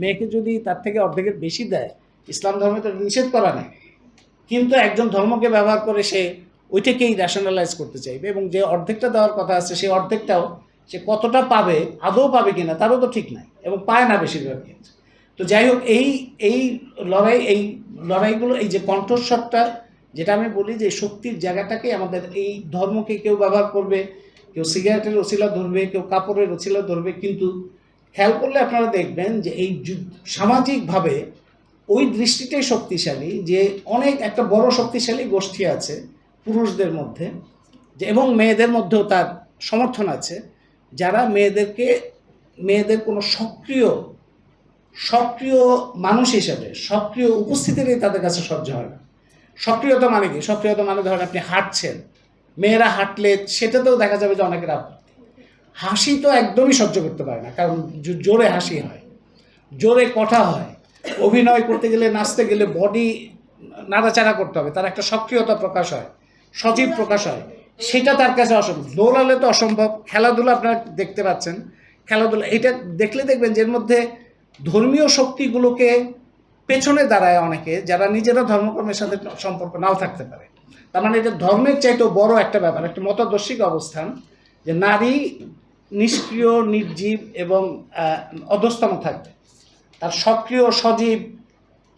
মেয়েকে যদি তার থেকে অর্ধেকের বেশি দেয়, ইসলাম ধর্মে তো নিষেধ করা নেই। কিন্তু একজন ধর্মকে ব্যবহার করে সে ওইটাকেই র্যাশনালাইজ করতে চাইবে এবং যে অর্ধেকটা দেওয়ার কথা আছে, সেই অর্ধেকটাও সে কতটা পাবে, আদৌ পাবে কিনা, তারও তো ঠিক নাই এবং পায় না বেশিরভাগ ক্ষেত্রে। তো যাই হোক, এই এই লড়াই, এই লড়াইগুলো, এই যে কণ্ঠস্বরটা, যেটা আমি বলি যে শক্তির জায়গাটাকে আমাদের এই ধর্মকে কেউ ব্যবহার করবে, কেউ সিগারেটের ওসিলা ধরবে, কেউ কাপড়ের ওসিলা ধরবে, কিন্তু খেয়াল করলে আপনারা দেখবেন যে এই সামাজিকভাবে ওই দৃষ্টিটাই শক্তিশালী যে অনেক, একটা বড় শক্তিশালী গোষ্ঠী আছে পুরুষদের মধ্যে যে, এবং মেয়েদের মধ্যেও তার সমর্থন আছে। যারা মেয়েদেরকে, মেয়েদের কোনো সক্রিয় সক্রিয় মানুষ হিসেবে, সক্রিয় উপস্থিতিরই তাদের কাছে সহ্য হয় না। সক্রিয়তা মানে কি? সক্রিয়তা মানে ধরেন আপনি হাঁটছেন, মেয়েরা হাঁটলে সেটাতেও দেখা যাবে যে অনেকের হাসি তো একদমই সহ্য করতে পারে না, কারণ জোরে হাসি হয়, জোরে কথা হয়। অভিনয় করতে গেলে, নাচতে গেলে বডি নাড়াচাড়া করতে হবে, তার একটা সক্রিয়তা প্রকাশ হয়, সজীব প্রকাশ হয়, সেটা তার কাছে অসম্ভব দৌড়ালে তো অসম্ভব, খেলাধুলা আপনারা দেখতে পাচ্ছেন, খেলাধুলা, এটা দেখলে দেখবেন যে এর মধ্যে ধর্মীয় শক্তিগুলোকে পেছনে দাঁড়ায় অনেকে, যারা নিজেরা ধর্মকর্মের সাথে সম্পর্ক নাও থাকতে পারে। তার মানে এটা ধর্মের চাইতেও বড় একটা ব্যাপার, একটা মতাদর্শিক অবস্থান, যে নারী নিষ্ক্রিয়, নির্জীব এবং অধস্তম থাকবে। তার সক্রিয় সজীব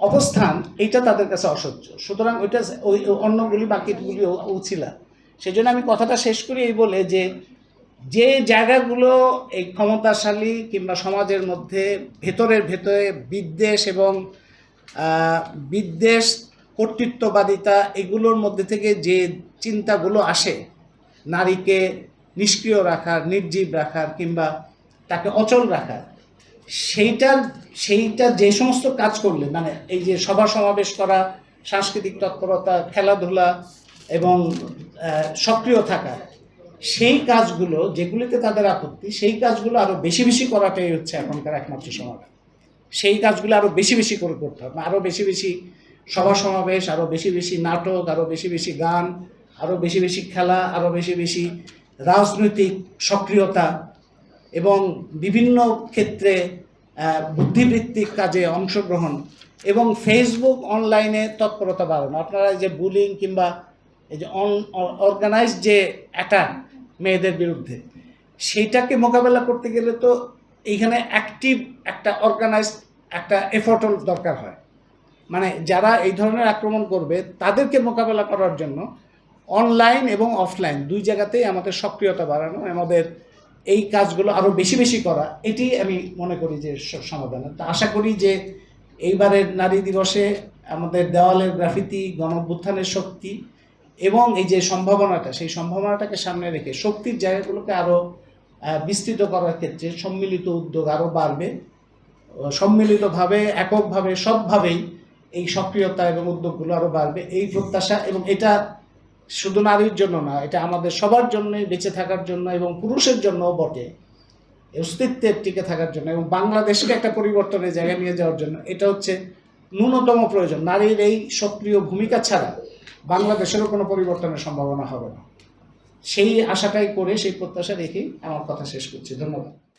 অবস্থান এইটা তাদের কাছে অসহ্য। সুতরাং ওইটা ওই, অন্যগুলি বাকিগুলি উছিলা সেই জন্য আমি কথাটা শেষ করি এই বলে যে যে জায়গাগুলো এই ক্ষমতাশালী কিংবা সমাজের মধ্যে ভেতরের ভেতরে বিদ্বেষ এবং বিদ্বেষ, কর্তৃত্ববাদিতা এগুলোর মধ্যে থেকে যে চিন্তাগুলো আসে, নারীকে নিষ্ক্রিয় রাখার, নির্জীব রাখার কিংবা তাকে অচল রাখার, সেইটার, সেইটা যে সমস্ত কাজ করলে মানে এই যে সভা সমাবেশ করা, সাংস্কৃতিক তৎপরতা, খেলাধুলা এবং সক্রিয় থাকা, সেই কাজগুলো, যেগুলিতে তাদের আপত্তি, সেই কাজগুলো আরও বেশি বেশি করাটাই হচ্ছে এখনকার একমাত্র সমাধান। সেই কাজগুলো আরও বেশি বেশি করে করতে হবে। আরও বেশি বেশি সভা সমাবেশ আরও বেশি বেশি নাটক আরও বেশি বেশি গান আরও বেশি বেশি খেলা আরও বেশি বেশি রাজনৈতিক সক্রিয়তা এবং বিভিন্ন ক্ষেত্রে বুদ্ধিবৃত্তিক কাজে অংশগ্রহণ এবং ফেসবুক অনলাইনে তৎপরতা বাড়ানো। আপনারা যে বুলিং কিংবা এই যে অন অর্গানাইজ যে অ্যাটাক মেয়েদের বিরুদ্ধে, সেইটাকে মোকাবেলা করতে গেলে তো এইখানে অ্যাক্টিভ একটা অর্গানাইজ একটা এফোর্টও দরকার হয়। মানে যারা এই ধরনের আক্রমণ করবে, তাদেরকে মোকাবেলা করার জন্য অনলাইন এবং অফলাইন দুই জায়গাতেই আমাদের সক্রিয়তা বাড়ানো, আমাদের এই কাজগুলো আরও বেশি বেশি করা, এটি আমি মনে করি যে সমাধান। তো আশা করি যে এইবারের নারী দিবসে আমাদের দেওয়ালের গ্রাফিতি গণঅভ্যুত্থানের শক্তি এবং এই যে সম্ভাবনাটা, সেই সম্ভাবনাটাকে সামনে রেখে শক্তির জায়গাগুলোকে আরও বিস্তৃত করার ক্ষেত্রে সম্মিলিত উদ্যোগ আরও বাড়বে। সম্মিলিতভাবে, এককভাবে সবভাবেই এই সক্রিয়তা এবং উদ্যোগগুলো আরও বাড়বে। এই প্রত্যাশা এবং এটা শুধু নারীর জন্য না, এটা আমাদের সবার জন্যই বেঁচে থাকার জন্য এবং পুরুষের জন্যও বটে। অস্তিত্বের টিকে থাকার জন্য এবং বাংলাদেশকে একটা পরিবর্তনের জায়গায় নিয়ে যাওয়ার জন্য এটা হচ্ছে ন্যূনতম প্রয়োজন। নারীর এই সক্রিয় ভূমিকা ছাড়া বাংলাদেশেরও কোনো পরিবর্তনের সম্ভাবনা হবে না। সেই আশাটাই করে, সেই প্রত্যাশা রেখেই আমার কথা শেষ করছি। ধন্যবাদ।